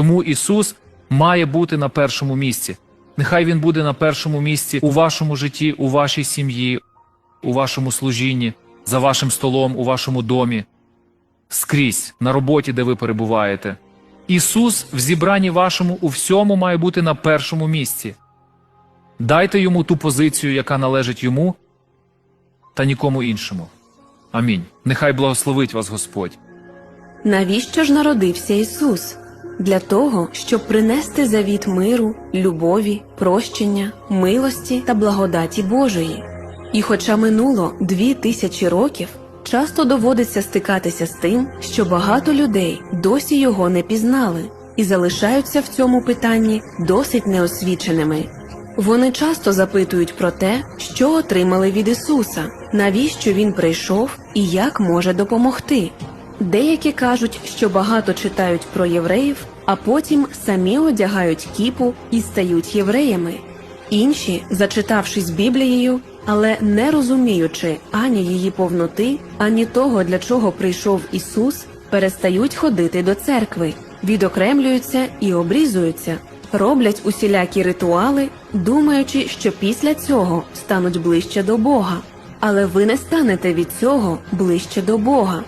Тому Ісус має бути на першому місці. Нехай Він буде на першому місці у вашому житті, у вашій сім'ї, у вашому служінні, за вашим столом, у вашому домі, скрізь, на роботі, де ви перебуваєте. Ісус в зібранні вашому у всьому має бути на першому місці. Дайте йому ту позицію, яка належить йому та нікому іншому. Амінь. Нехай благословить вас Господь. Навіщо ж народився Ісус? Для того, щоб принести завіт миру, любові, прощення, милості та благодаті Божої. І хоча минуло дві тисячі років, часто доводиться стикатися з тим, що багато людей досі його не пізнали і залишаються в цьому питанні досить неосвіченими. Вони часто запитують про те, що отримали від Ісуса, навіщо Він прийшов і як може допомогти. Деякі кажуть, що багато читають про євреїв, а потім самі одягають кіпу і стають євреями. Інші, зачитавшись Біблією, але не розуміючи ані її повноти, ані того, для чого прийшов Ісус, перестають ходити до церкви, відокремлюються і обрізуються, роблять усілякі ритуали, думаючи, що після цього стануть ближче до Бога. Але ви не станете від цього ближче до Бога.